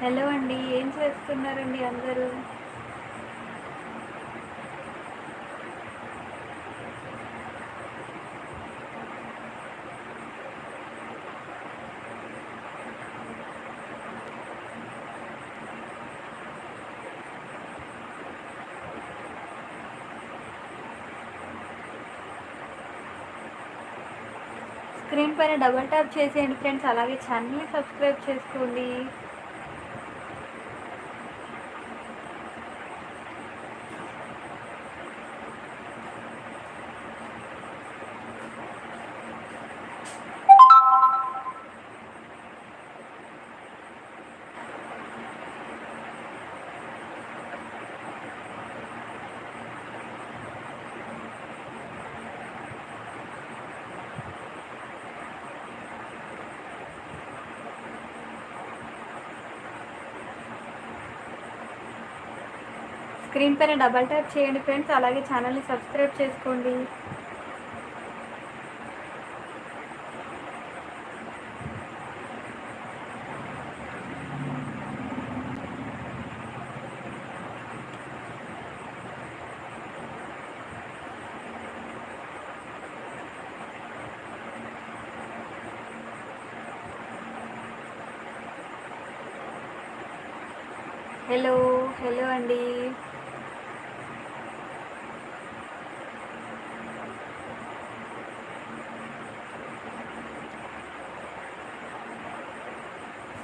Hello అండి ఏం చేస్తున్నారండి అందరూ? స్క్రీన్ పైన డబల్ ట్యాప్ చేసేయండి ఫ్రెండ్స్ అలాగే ఛానల్ని సబ్స్క్రైబ్ చేసుకోండి. స్క్రీన్ పైన డబల్ ట్యాప్ చేయండి ఫ్రెండ్స్. అలాగే ఛానల్ని సబ్స్క్రైబ్ చేసుకోండి. హలో హలో అండి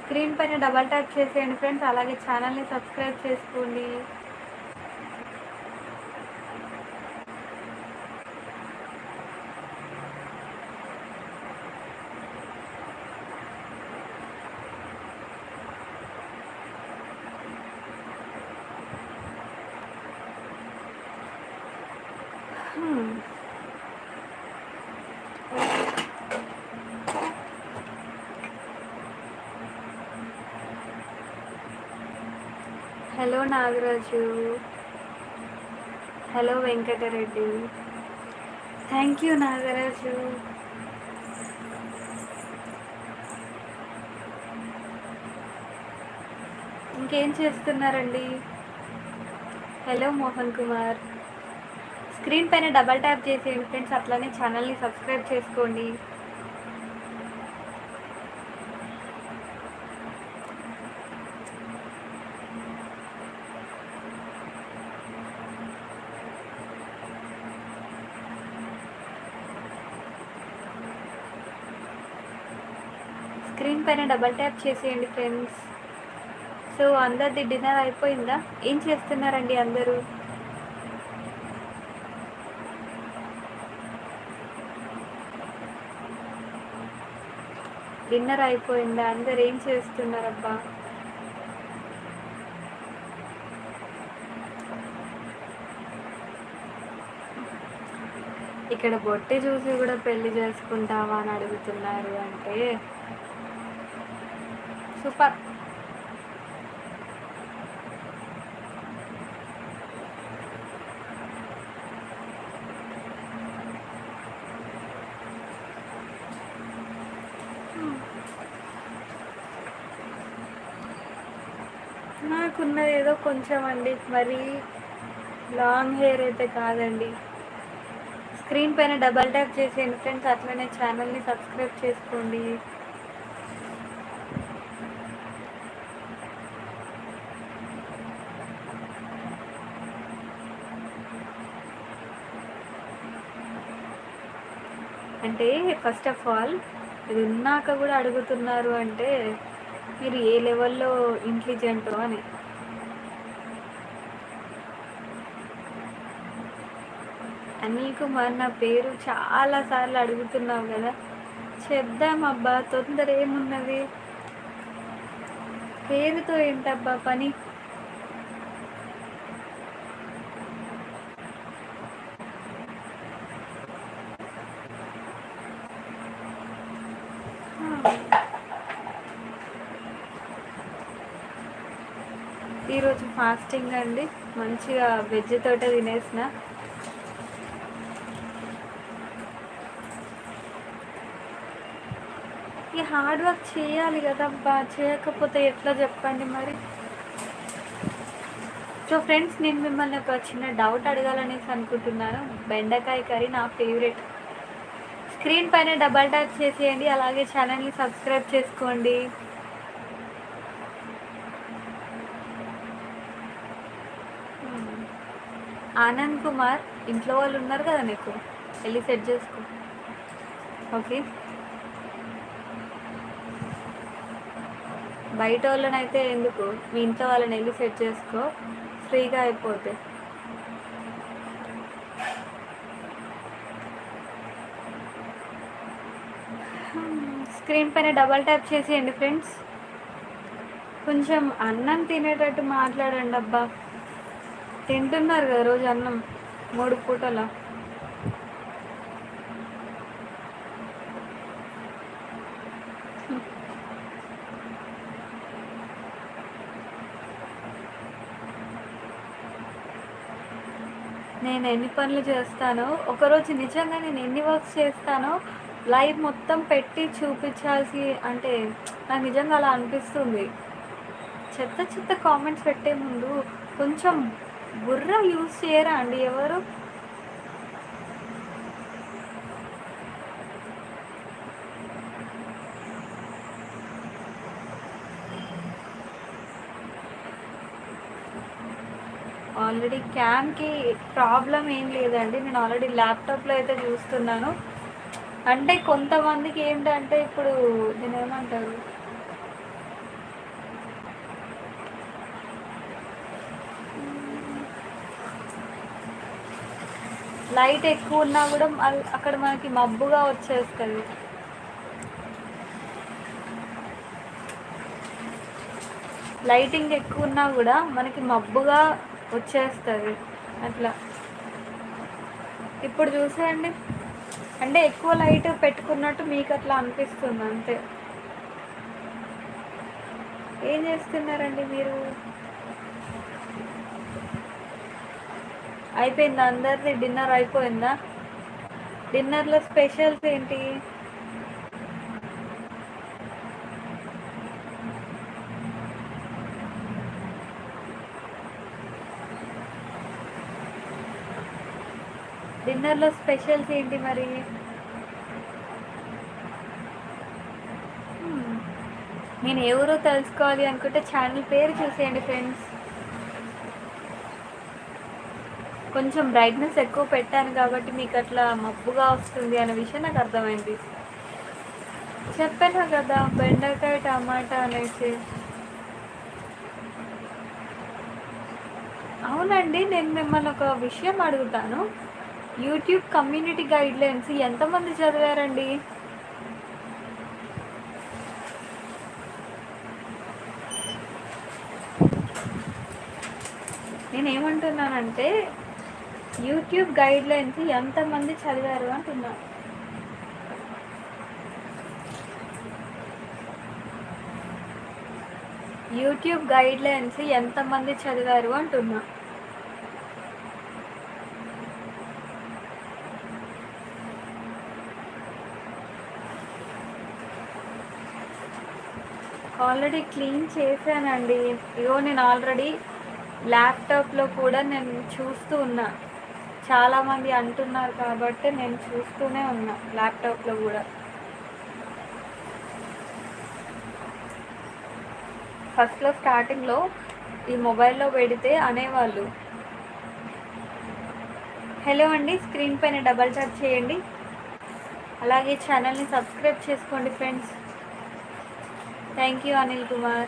స్క్రీన్ పైన డబల్ ట్యాప్ చేసేయండి ఫ్రెండ్స్ అలాగే ఛానల్ని సబ్స్క్రైబ్ చేసుకోండి. Hello Nagaraju. Hello Venkata Reddy. Thank you Nagaraju. ఇంకేం చేస్తున్నారండి? హలో మోహన్ కుమార్. స్క్రీన్ పైన డబల్ ట్యాప్ చేసి ఫ్రెండ్స్ అట్లానే ఛానల్ని సబ్స్క్రైబ్ చేసుకోండి స్క్రీన్ పైన డబల్ ట్యాప్ చేసేయండి ఫ్రెండ్స్ సో అందరిది డిన్నర్ అయిపోయిందా? ఏం చేస్తున్నారండి అందరూ? డిన్నర్ అయిపోయిందా? అందరు ఏం చేస్తున్నారబ్బా? ఇక్కడ బొట్టి చూసి కూడా పెళ్ళి చేసుకుంటావా అని అడుగుతున్నారు. అంటే సూపర్. నాకున్నది ఏదో కొంచెం అండి మరి లాంగ్ హెయిర్ అయితే కాదండి. స్క్రీన్ పైన డబల్ ట్యాప్ చేసేయండి ఫ్రెండ్స్ అట్లనే ఛానల్ని సబ్స్క్రైబ్ చేసుకోండి అంటే ఫస్ట్ ఆఫ్ ఆల్ ఇది ఉన్నాక కూడా అడుగుతున్నారు అంటే మీరు ఏ లెవెల్లో ఇంటెలిజెంటో అని. అనిల్ కుమార్ నా పేరు చాలా సార్లు అడుగుతున్నావు కదా. చెప్దాం అబ్బా తొందర ఏమున్నది? పేరుతో ఏంటబ్బా పని? ఈరోజు ఫాస్టింగ్ అండి. మంచిగా వెజ్ తోట తినేసిన. ఈ హార్డ్ వర్క్ చేయాలి కదబ్బా. చేయకపోతే ఎట్లా చెప్పండి మరి? సో ఫ్రెండ్స్ నేను మిమ్మల్ని ఒక చిన్న డౌట్ అడగాలనేసి అనుకుంటున్నాను. బెండకాయ కర్రీ నా ఫేవరెట్ స్క్రీన్ పైన డబల్ ట్యాప్ చేసేయండి. అలాగే ఛానల్ని సబ్స్క్రైబ్ చేసుకోండి. ఆనంద్ కుమార్ ఇంట్లో వాళ్ళు ఉన్నారు కదా నీకు వెళ్ళి సెట్ చేసుకో. ఓకే. బయట వాళ్ళనైతే ఎందుకు? మీ ఇంట్లో వాళ్ళని వెళ్ళి సెట్ చేసుకో. ఫ్రీగా అయిపోతే. స్క్రీన్ పైన డబల్ ట్యాప్ చేసేయండి ఫ్రెండ్స్. కొంచెం అన్నం తినేటట్టు మాట్లాడండి అబ్బా తింటున్నారు కదా రోజు అన్నం మూడు పూటల. నేను ఎన్ని పనులు చేస్తానో ఒకరోజు నిజంగా నేను ఎన్ని వర్క్స్ చేస్తానో లైవ్ మొత్తం పెట్టి చూపించాల్సి అంటే నాకు నిజంగా అలా అనిపిస్తుంది. చెత్త చెత్త కామెంట్స్ పెట్టే ముందు కొంచెం బుర్ర యూజ్ చేయరా అండి ఎవరు? ఆల్రెడీ క్యామ్కి ప్రాబ్లం ఏం లేదండి. నేను ఆల్రెడీ ల్యాప్టాప్లో అయితే చూస్తున్నాను. అంటే కొంతమందికి ఏంటంటే ఇప్పుడు దీని ఏమంటారు? లైట్ ఎక్కువ ఉన్నా కూడా అక్కడ మనకి మబ్బుగా వచ్చేస్తుంది. లైటింగ్ ఎక్కువ ఉన్నా కూడా మనకి మబ్బుగా వచ్చేస్తుంది. అట్లా. ఇప్పుడు చూసేయండి. అంటే ఎక్కువ లైట్ పెట్టుకున్నట్టు మీకు అట్లా అనిపిస్తుంది అంతే. ఏం చేస్తున్నారండి మీరు? అయిపోయిందా? అందరిది డిన్నర్ అయిపోయిందా? డిన్నర్లో స్పెషల్స్ ఏంటి? డిన్నర్లో స్పెషల్స్ ఏంటి మరి? నేను ఎవరో తెలుసుకోవాలి అనుకుంటే ఛానల్ పేరు చూసేయండి ఫ్రెండ్స్. కొంచెం బ్రైట్నెస్ ఎక్కువ పెట్టాను కాబట్టి మీకు అట్లా మబ్బుగా వస్తుంది అనే విషయం నాకు అర్థమైంది. చెప్పాను కదా బెండకాయ టమాటా అనేసి. అవునండి నేను మిమ్మల్ని ఒక విషయం అడుగుతాను. యూట్యూబ్ కమ్యూనిటీ గైడ్లైన్స్ ఎంతమంది చదివారండి? నేనేమంటున్నానంటే యూట్యూబ్ గైడ్లైన్స్ ఎంతమంది చదివారు అంటున్నారు యూట్యూబ్ గైడ్లైన్స్ ఎంతమంది చదివారు అంటున్నా. ఆల్రెడీ క్లీన్ చేశానండి. ఇగో నేను ఆల్రెడీ ల్యాప్టాప్లో కూడా నేను చూస్తూ ఉన్నా. చాలామంది అంటున్నారు కాబట్టి నేను చూస్తూనే ఉన్నా ల్యాప్టాప్లో కూడా. ఫస్ట్లో స్టార్టింగ్లో ఈ మొబైల్లో పెడితే అనేవాళ్ళు. హలో అండి స్క్రీన్ పైన డబల్ ట్యాప్ చేయండి. అలాగే ఛానల్ని సబ్స్క్రైబ్ చేసుకోండి friends. Thank you Anil Kumar.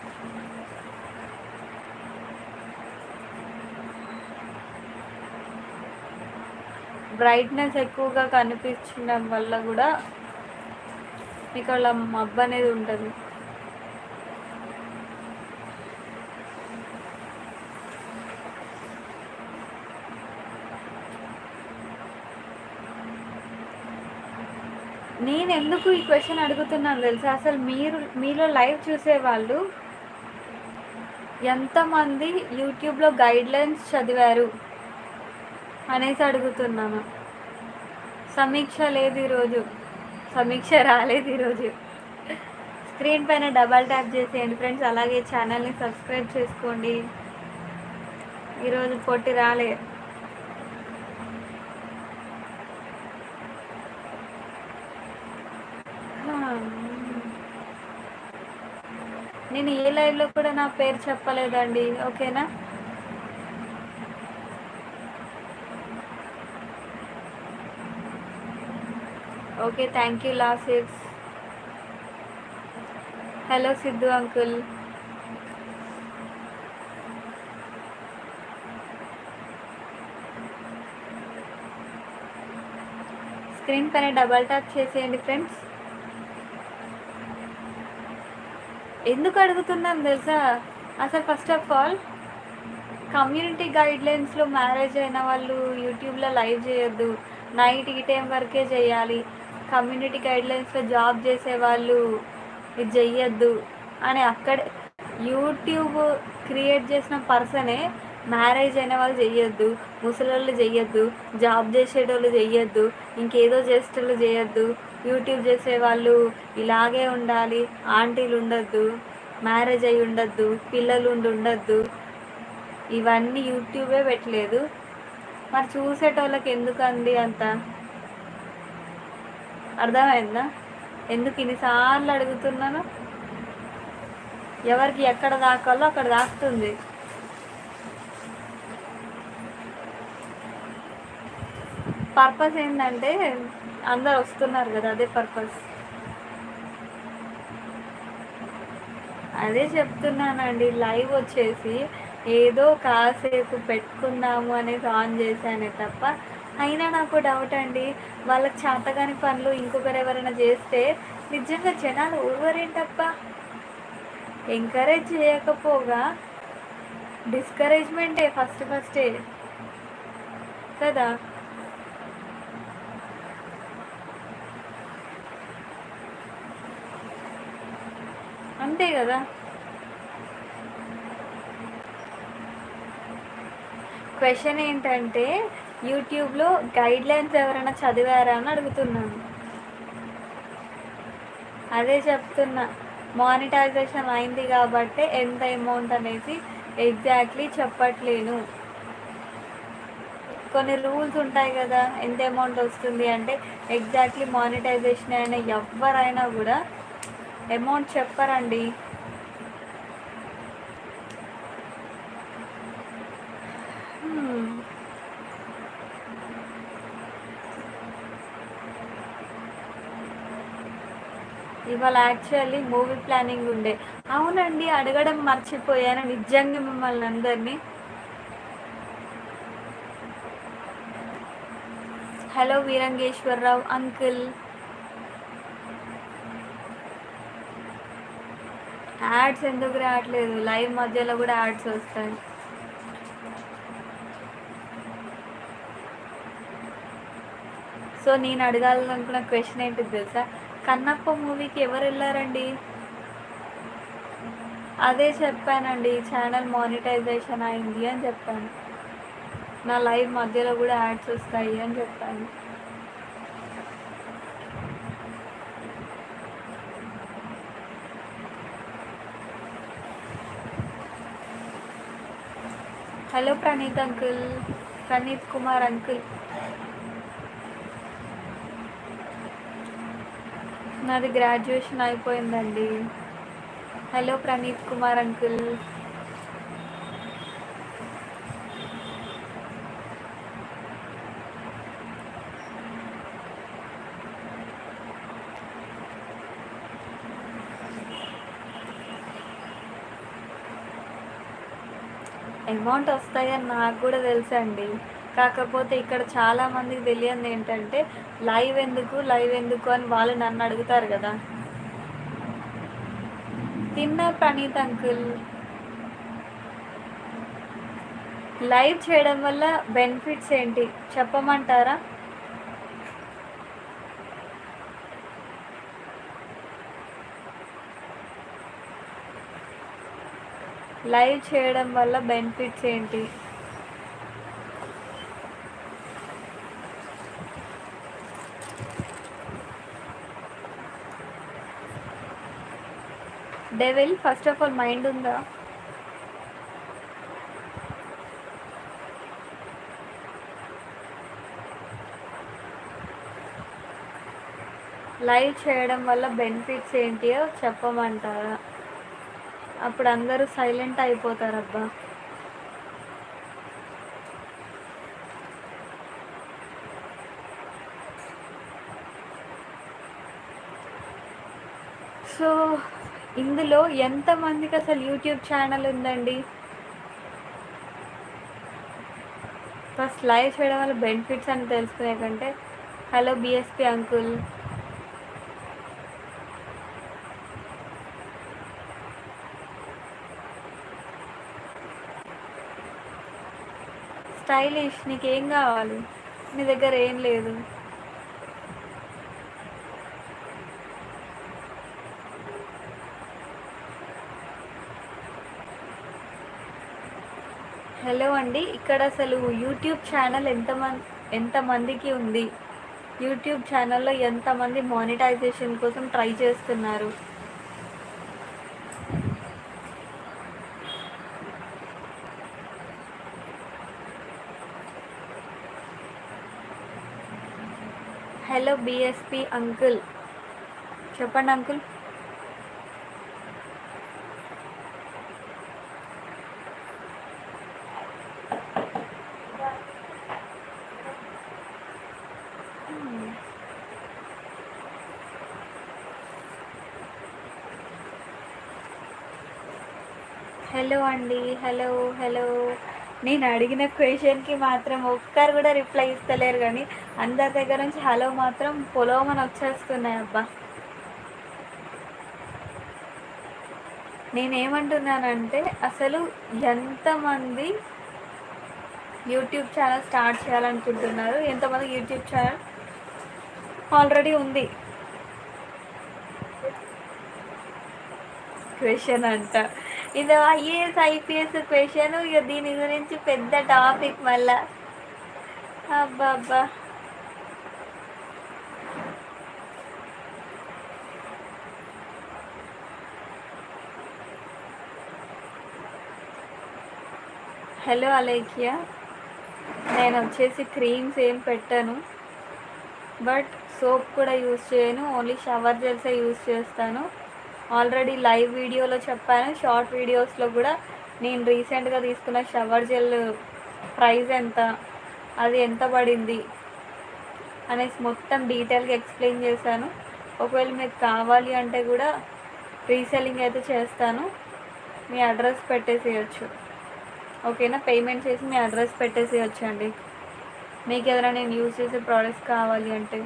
Brightness ఎక్కువగా కనిపించడం వల్ల కూడా మీకు అలా మబ్బు అనేది ఉంటుంది. నేను ఎందుకు ఈ క్వశ్చన్ అడుగుతున్నాను తెలుసా? అసలు మీరు మీలో లైవ్ చూసేవాళ్ళు ఎంతమంది యూట్యూబ్లో గైడ్లైన్స్ చదివారు? అనేసి అడుగుతున్నాను. సమీక్ష లేదు ఈరోజు. సమీక్ష రాలేదు ఈరోజు. స్క్రీన్ పైన డబల్ ట్యాప్ చేసేయండి ఫ్రెండ్స్. అలాగే ఛానల్ని సబ్స్క్రైబ్ చేసుకోండి. ఈరోజు పొట్టి రాలే. నేను ఏ లైవ్లో కూడా నా పేరు చెప్పలేదండి. ఓకేనా? ఓకే థ్యాంక్ యూ లాసిక్స్ హలో సిద్ధు అంకుల్ స్క్రీన్ పైన డబల్ ట్యాప్ చేసేయండి ఫ్రెండ్స్ ఎందుకు అడుగుతున్నాం తెలుసా? అసలు ఫస్ట్ ఆఫ్ ఆల్ కమ్యూనిటీ గైడ్లైన్స్లో మ్యారేజ్ అయిన వాళ్ళు యూట్యూబ్లో లైవ్ చేయొద్దు. నైట్ ఈ టైం వరకే చేయాలి. కమ్యూనిటీ గైడ్లైన్స్లో జాబ్ చేసే వాళ్ళు ఇది చెయ్యొద్దు అని అక్కడ యూట్యూబ్ క్రియేట్ చేసిన పర్సనే మ్యారేజ్ అయిన వాళ్ళు చెయ్యొద్దు ముసలోళ్ళు చెయ్యొద్దు జాబ్ చేసేటోళ్ళు చెయ్యొద్దు ఇంకేదో చేసేటోళ్ళు చేయొద్దు యూట్యూబ్ చేసే వాళ్ళు ఇలాగే ఉండాలి ఆంటీలు ఉండొద్దు మ్యారేజ్ అయి ఉండొద్దు పిల్లలు ఉండి ఉండొద్దు. ఇవన్నీ యూట్యూబే పెట్టలేదు. మరి చూసేటోళ్ళకి ఎందుకు అంది అంత? అర్థమైందా? ఎందుకు ఇన్నిసార్లు అడుగుతున్నాను? ఎవరికి ఎక్కడ దాకాలో అక్కడ దాకుతుంది. పర్పస్ ఏంటంటే అందరు వస్తున్నారు కదా అదే పర్పస్ అదే చెప్తున్నానండి లైవ్ వచ్చేసి ఏదో కాసేపు పెట్టుకుందాము అనేసి ఆన్ చేశానే తప్ప అయినా నాకు డౌట్ అండి. వాళ్ళకి చేతగాని పనులు ఇంకొకరు ఎవరైనా చేస్తే నిజంగా జనాలు ఊరువరేంటప్ప? ఎంకరేజ్ చేయకపోగా డిస్కరేజ్మెంటే ఫస్ట్ ఫస్టే కదా? అంతే కదా? క్వశ్చన్ ఏంటంటే యూట్యూబ్లో గైడ్ లైన్స్ ఎవరైనా చదివారా అని అడుగుతున్నాను. అదే చెప్తున్నా మానిటైజేషన్ అయింది కాబట్టి ఎంత అమౌంట్ అనేసి ఎగ్జాక్ట్లీ చెప్పట్లేను. కొన్ని రూల్స్ ఉంటాయి కదా ఎంత అమౌంట్ వస్తుంది అంటే ఎగ్జాక్ట్లీ మానిటైజేషన్ అయిన ఎవరైనా కూడా అమౌంట్ చెప్పరండి. ఇవాళ యాక్చువల్లీ మూవీ ప్లానింగ్ ఉండే. అవునండి అడగడం మర్చిపోయాను నిజంగా మిమ్మల్ని అందరినీ. హలో వీరంగేశ్వరరావు అంకుల్ యాడ్స్ ఎందుకు రావట్లేదు? లైవ్ మధ్యలో కూడా యాడ్స్ వస్తాయి. సో నేను అడగాలనుకున్న క్వశ్చన్ ఏంటి తెలుసా? కన్నప్ప మూవీకి ఎవరు వెళ్ళారండి? అదే చెప్పానండి ఛానల్ మానిటైజేషన్ అయింది అని చెప్పాను. నా లైవ్ మధ్యలో కూడా యాడ్స్ వస్తాయి అని చెప్పాను. Hello Praneeth uncle Praneeth Kumar uncle. నాది గ్రాడ్యుయేషన్ అయిపోయిందండి. Hello Praneeth Kumar uncle amount వస్తాయని నాకు కూడా తెలుసండి. కాకపోతే ఇక్కడ చాలామందికి తెలియదు ఏంటంటే లైవ్ ఎందుకు? లైవ్ ఎందుకు? అని వాళ్ళు నన్ను అడుగుతారు కదా. తిన్న ప్రణీత్ అంకుల్ లైవ్ చేయడం వల్ల బెనిఫిట్స్ ఏంటి? చెప్పమంటారా? లైవ్ చేయడం వల్ల బెనిఫిట్స్ ఏంటి? Devil first of all mind ఉందా? లైవ్ చేయడం వల్ల బెనిఫిట్స్ ఏంటియో చెప్పమంటారా? అప్పుడు అందరూ సైలెంట్ అయిపోతారబ్బా అబ్బా సో ఇందులో ఎంతమందికి అసలు యూట్యూబ్ ఛానల్ ఉందండి? ఫస్ట్ లైవ్ చేయడం వల్ల బెనిఫిట్స్ అని తెలుసుకునే కంటే హలో బిఎస్పి అంకుల్. స్టైలిష్ నీకేం కావాలి? నీ దగ్గర ఏం లేదు. హలో అండి ఇక్కడ అసలు యూట్యూబ్ ఛానల్ ఎంతమంది ఎంతమందికి ఉంది? యూట్యూబ్ ఛానల్లో ఎంతమంది మానిటైజేషన్ కోసం ట్రై చేస్తున్నారు? Hello BSP uncle. చెప్పండి అంకుల్ హలో అండి. హలో హలో నేను అడిగిన క్వశ్చన్కి మాత్రం ఒక్కరు కూడా రిప్లై ఇస్తలేరు కానీ అందరి దగ్గర నుంచి హలో మాత్రం పొలవమని వచ్చేస్తున్నాయి అబ్బా. నేనేమంటున్నానంటే అసలు ఎంతమంది యూట్యూబ్ ఛానల్ స్టార్ట్ చేయాలనుకుంటున్నారు? ఎంతమంది యూట్యూబ్ ఛానల్ ఆల్రెడీ ఉంది? క్వశ్చన్ అంట. ఇది ఐఏఎస్ ఐపీఎస్ క్వశ్చన్ ఇక దీని గురించి పెద్ద టాపిక్ మళ్ళా. అబ్బా అబ్బా హలో అలేఖ్య నేను వచ్చేసి క్రీమ్స్ ఏం పెట్టాను బట్ సోప్ కూడా యూస్ చేయను. ఓన్లీ షవర్ జెల్సే యూస్ చేస్తాను. ఆల్రెడీ లైవ్ వీడియోలో చెప్పాను షార్ట్ వీడియోస్లో కూడా నేను రీసెంట్గా తీసుకున్న షవర్ జెల్ ప్రైస్ ఎంత అది ఎంత పడింది అనేసి మొత్తం డీటెయిల్గా ఎక్స్ప్లెయిన్ చేశాను. ఒకవేళ మీకు కావాలి అంటే కూడా రీసెల్లింగ్ అయితే చేస్తాను. మీ అడ్రస్ పెట్టేసేయచ్చు. ఓకేనా? పేమెంట్ చేసి మీ అడ్రస్ పెట్టేసేయచ్చు అండి మీకు ఏదైనా నేను యూజ్ చేసే ప్రోడక్ట్స్ కావాలి అంటే.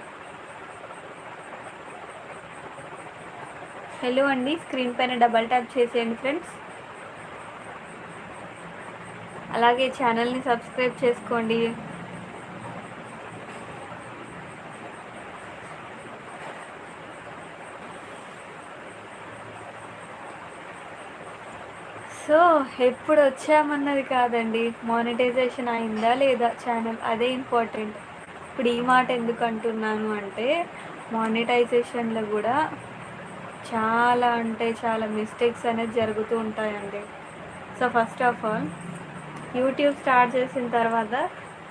హలో అండి స్క్రీన్ పైన డబల్ ట్యాప్ చేసేయండి ఫ్రెండ్స్. అలాగే ఛానల్ని సబ్స్క్రైబ్ చేసుకోండి. సో ఎప్పుడు వచ్చామన్నది కాదండి. మానిటైజేషన్ అయిందా లేదా ఛానల్ అదే ఇంపార్టెంట్ ఇప్పుడు ఈ మాట ఎందుకు అంటున్నాను అంటే మానిటైజేషన్లో కూడా చాలా అంటే చాలా మిస్టేక్స్ అనేది జరుగుతూ ఉంటాయండి. So first of all YouTube start చేసిన తర్వాత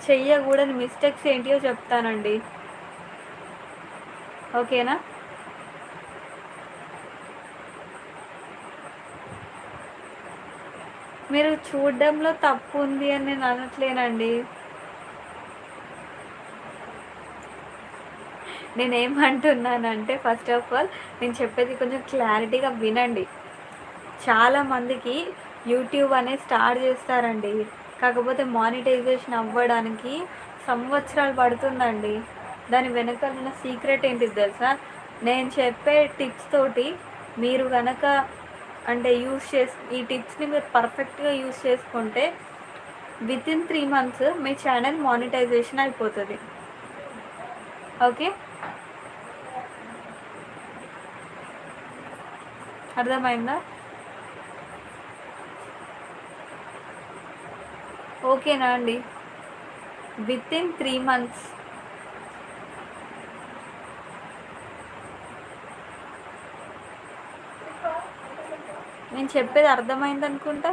చెయ్యకూడని మిస్టేక్స్ ఏంటియో చెప్తానండి. ఓకేనా? మీరు చూడడంలో తప్పు ఉంది అని నేను అనట్లేనండి. నేనేమంటున్నానంటే ఫస్ట్ ఆఫ్ ఆల్ నేను చెప్పేది కొంచెం క్లారిటీగా వినండి. చాలామందికి యూట్యూబ్ అనేది స్టార్ట్ చేస్తారండి. కాకపోతే మానిటైజేషన్ అవ్వడానికి సంవత్సరాలు పడుతుందండి. దాని వెనకాల ఉన్న సీక్రెట్ ఏంటిది తెలుసా? నేను చెప్పే టిప్స్ తోటి మీరు కనుక అంటే యూస్ చేసి ఈ టిప్స్ని మీరు పర్ఫెక్ట్గా యూస్ చేసుకుంటే విత్ ఇన్ త్రీ మంత్స్ మీ ఛానల్ మానిటైజేషన్ అయిపోతుంది. ఓకే అర్థమైందా? ఓకేనా అండి? విత్ ఇన్ త్రీ మంత్స్ నేను చెప్పేది అర్థమైంది అనుకుంటా?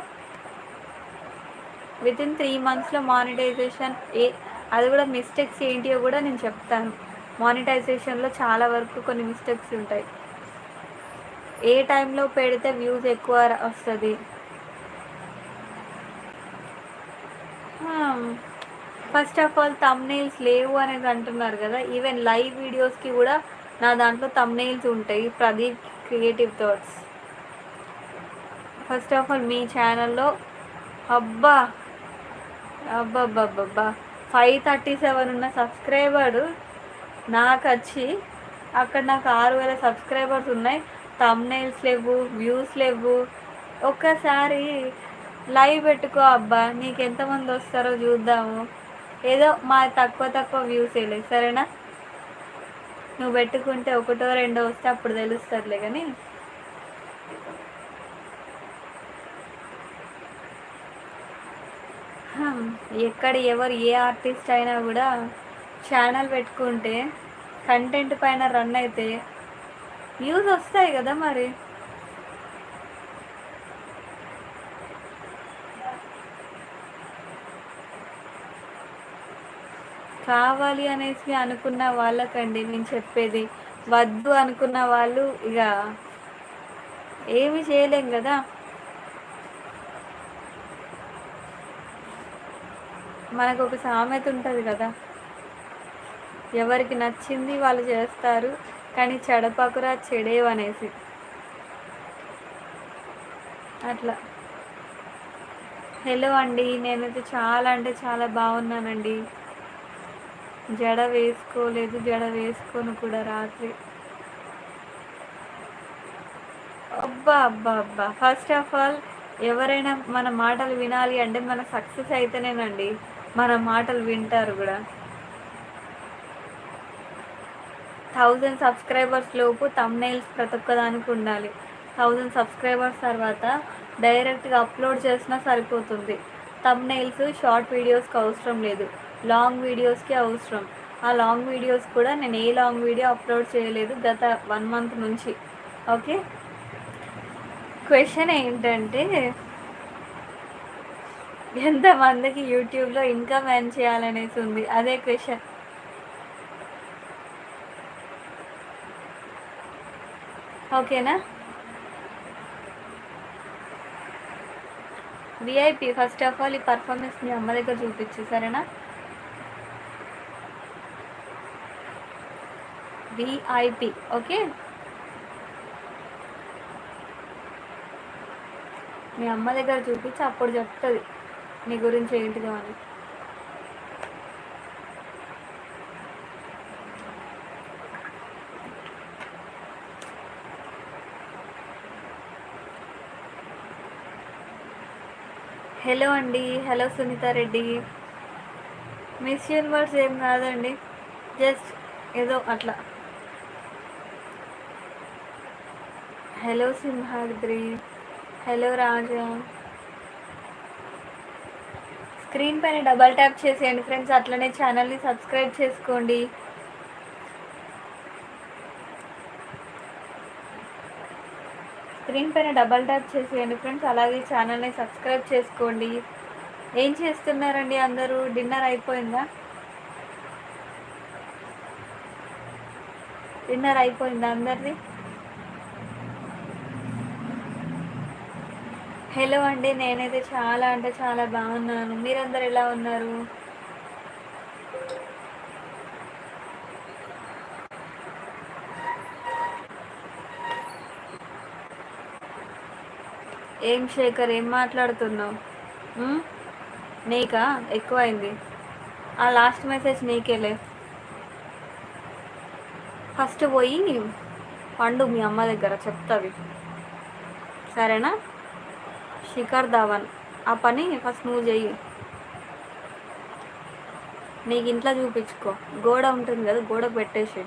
విత్ ఇన్ త్రీ మంత్స్లో మానిటైజేషన్ ఏ అది కూడా మిస్టేక్స్ ఏంటియో కూడా నేను చెప్తాను. మానిటైజేషన్లో చాలా వరకు కొన్ని మిస్టేక్స్ ఉంటాయి. ఏ టైంలో పెడితే వ్యూస్ ఎక్కువ వస్తుంది? ఫస్ట్ ఆఫ్ ఆల్ తమ్నెయిల్స్ లేవు అనేది అంటున్నారు కదా. ఈవెన్ లైవ్ వీడియోస్కి కూడా నా దాంట్లో తమ్నెయిల్స్ ఉంటాయి. Pradeep creative thoughts first of all మీ ఛానల్లో అబ్బా! అబ్బబ్బబ్బబ్బా! ఫైవ్ థర్టీ సెవెన్ ఉన్న సబ్స్క్రైబర్ నాకు వచ్చి అక్కడ నాకు ఆరు వేల సబ్స్క్రైబర్స్ ఉన్నాయి. తమ్నైల్స్ లేవు వ్యూస్ లేవు. ఒక్కసారి లైవ్ పెట్టుకో అబ్బా నీకు ఎంతమంది వస్తారో చూద్దాము. ఏదో మా తక్కువ తక్కువ వ్యూస్ వేయలేదు సరేనా? నువ్వు పెట్టుకుంటే ఒకటో రెండో వస్తే అప్పుడు తెలుస్తుందిలే కానీ. ఎక్కడ ఎవరు ఏ ఆర్టిస్ట్ అయినా కూడా ఛానల్ పెట్టుకుంటే కంటెంట్ పైన రన్ అయితే వ్యూస్ వస్తాయి కదా మరి. కావాలి అనేసి అనుకున్న వాళ్ళకండి నేను చెప్పేది. వద్దు అనుకున్న వాళ్ళు ఇక ఏమి చేయలేం కదా. మనకు ఒక సామెత ఉంటుంది కదా. ఎవరికి నచ్చింది వాళ్ళు చేస్తారు. కానీ చెడపకురా చెడేవనేసి. అట్లా. హలో అండి నేనైతే చాలా అంటే చాలా బాగున్నానండి. జడ వేసుకోలేదు జడ వేసుకోను కూడా రాత్రి. అబ్బా అబ్బా అబ్బా. ఫస్ట్ ఆఫ్ ఆల్ ఎవరైనా మన మాటలు వినాలి అంటే మన సక్సెస్ అయితేనేనండి మన మాటలు వింటారు కూడా. థౌజండ్ సబ్స్క్రైబర్స్ లోపు తమ్నైల్స్ ప్రతి ఒక్కదానికి ఉండాలి. థౌజండ్ సబ్స్క్రైబర్స్ తర్వాత డైరెక్ట్గా అప్లోడ్ చేసినా సరిపోతుంది. తమ్నైల్స్ షార్ట్ వీడియోస్కి అవసరం లేదు. లాంగ్ వీడియోస్కి అవసరం. ఆ లాంగ్ వీడియోస్ కూడా నేను ఏ లాంగ్ వీడియో అప్లోడ్ చేయలేదు గత వన్ మంత్ నుంచి. ఓకే? క్వశ్చన్ ఏంటంటే ఎంతమందికి యూట్యూబ్లో ఇన్కమ్ ఎర్న్ చేయాలనేసి ఉంది? అదే క్వశ్చన్ ఓకేనా? విఐపి ఫస్ట్ ఆఫ్ ఆల్ ఈ పర్ఫార్మెన్స్ మీ అమ్మ దగ్గర చూపించు సరేనా? VIP okay? మీ అమ్మ దగ్గర చూపించి అప్పుడు చెప్తుంది నీ గురించి ఏంటిదో అని. హలో అండి hello Sunitha Reddy. Miss Universe ఏం కాదండి జస్ట్ ఏదో అట్లా. Hello Simhadri hello Raja. Screen పైన డబల్ ట్యాప్ చేసేయండి ఫ్రెండ్స్ అట్లనే ఛానల్ని సబ్స్క్రైబ్ చేసుకోండి. స్క్రీన్ పైన డబల్ ట్యాప్ చేసేయండి ఫ్రెండ్స్. అలాగే ఛానల్ని సబ్స్క్రైబ్ చేసుకోండి. ఏం చేస్తున్నారండి అందరూ? డిన్నర్ అయిపోయిందా? డిన్నర్ అయిపోయిందా అందరిది? హలో అండి నేనైతే చాలా అంటే చాలా బాగున్నాను. మీరందరు ఎలా ఉన్నారు? ఏం శేఖర్ ఏం మాట్లాడుతున్నావు? నీకా? ఎక్కువైంది. ఆ లాస్ట్ మెసేజ్ నీకేలే ఫస్ట్ పోయి పండు మీ అమ్మ దగ్గర చెప్తుంది సరేనా? శిఖర్ ధావన్ ఆ పని ఫస్ట్ నువ్వు చెయ్యి. నీకు ఇంట్లో చూపించుకో. గోడ ఉంటుంది కదా గోడకు పెట్టేసి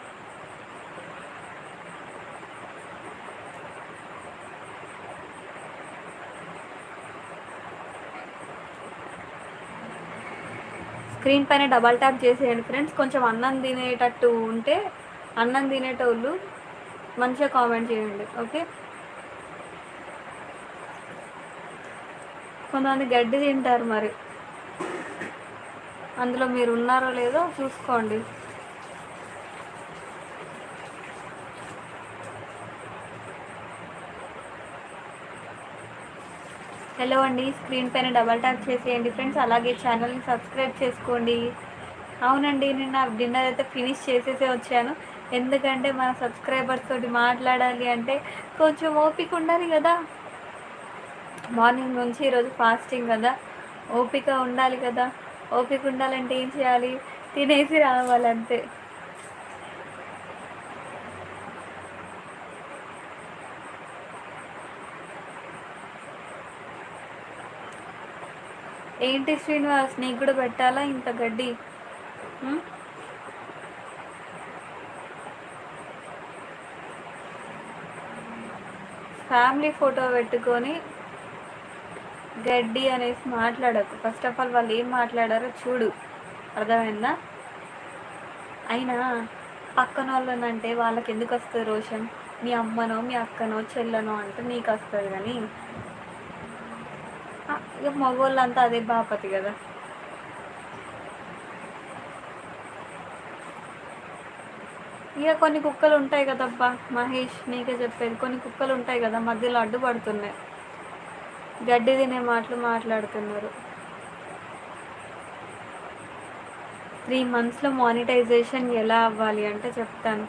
స్క్రీన్ పైన డబల్ ట్యాప్ చేసేయండి ఫ్రెండ్స్. కొంచెం అన్నం తినేటట్టు ఉంటే అన్నం తినేటోళ్ళు మంచిగా కామెంట్ చేయండి ఓకే? కొంతమంది గడ్డి తింటారు మరి. అందులో మీరు ఉన్నారో లేదో చూసుకోండి. హలో అండి స్క్రీన్ పైన డబల్ ట్యాప్ చేసేయండి ఫ్రెండ్స్ అలాగే ఛానల్ని సబ్స్క్రైబ్ చేసుకోండి. అవునండి నేను నా డిన్నర్ అయితే ఫినిష్ చేసేసే వచ్చాను. ఎందుకంటే మన సబ్స్క్రైబర్స్ తోటి మాట్లాడాలి అంటే కొంచెం ఓపిక ఉండాలి కదా. మార్నింగ్ నుంచి ఈరోజు ఫాస్టింగ్ కదా. ఓపిక ఉండాలి కదా. ఓపిక ఉండాలంటే ఏం చేయాలి? తినేసి రావాలంతే. ఏంటి శ్రీనివాస్ నీకు కూడా పెట్టాలా ఇంత గడ్డి? ఫ్యామిలీ ఫోటో పెట్టుకొని గడ్డి అనేసి మాట్లాడకు. ఫస్ట్ ఆఫ్ ఆల్ వాళ్ళు ఏం మాట్లాడారో చూడు. అర్థమైందా? అయినా పక్కన వాళ్ళనంటే వాళ్ళకి ఎందుకు వస్తుంది రోషన్? మీ అమ్మనో మీ అక్కనో చెల్లనో అంటే నీకు వస్తుంది కానీ ఇక మగవాళ్ళంతా అదే బాపతి కదా. ఇక కొన్ని కుక్కలు ఉంటాయి కదబ్బా మహేష్ నీకే చెప్పేది. కొన్ని కుక్కలు ఉంటాయి కదా మధ్యలో అడ్డుపడుతున్నాయి. గడ్డి తినే మాటలు మాట్లాడుతున్నారు. త్రీ మంత్స్లో మానిటైజేషన్ ఎలా అవ్వాలి అంటే చెప్తాను.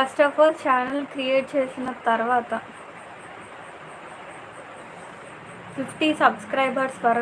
First of all channel create చేసిన తర్వాత ఫిఫ్టీ సబ్స్క్రైబర్స్ వరకు